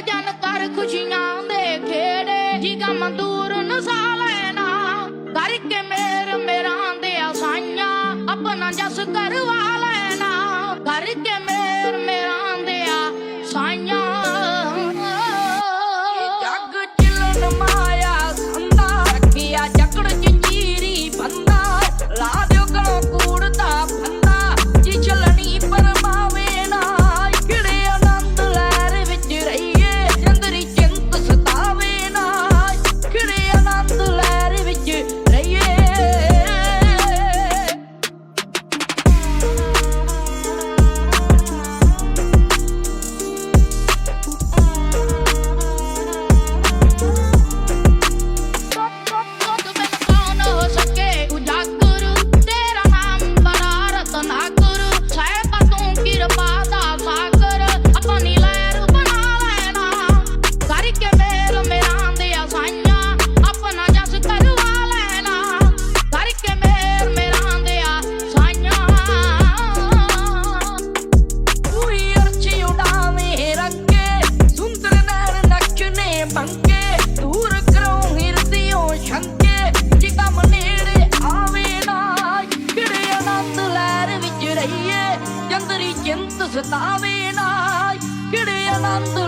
ਜਨ ਕਰ ਖੁਸ਼ੀਆਂ ਦੇ ਖੇੜੇ ਜੀ ਗਮ ਨਸਾ ਲੈਣਾ ਕਰਕੇ ਮੇਰ ਮੇਰਾ ਦੇ ਆਸਾਈਆਂ ਆਪਣਾ ਜਸ ਕਰਵਾ ਲੈਣਾ। ਕਰਕੇ ਮੇਰ ਮੇਰਾ ਨਕਸ਼ਨੇ ਦੂਰ ਕਰੋ ਹਿਰਦਿਓ ਸ਼ੰਕੇ ਜਿਗਮ ਨੇੜੇ ਆਵੇ ਨਾ ਕਿਹੜੇ ਆਨੰਦ ਲਹਿਰ ਵਿੱਚ ਰਹੀਏ, ਚੰਦਰੀ ਚਿੰਤ ਸਤਾਵੇ ਨਾ ਕਿਹੜੇ ਆਨੰਦ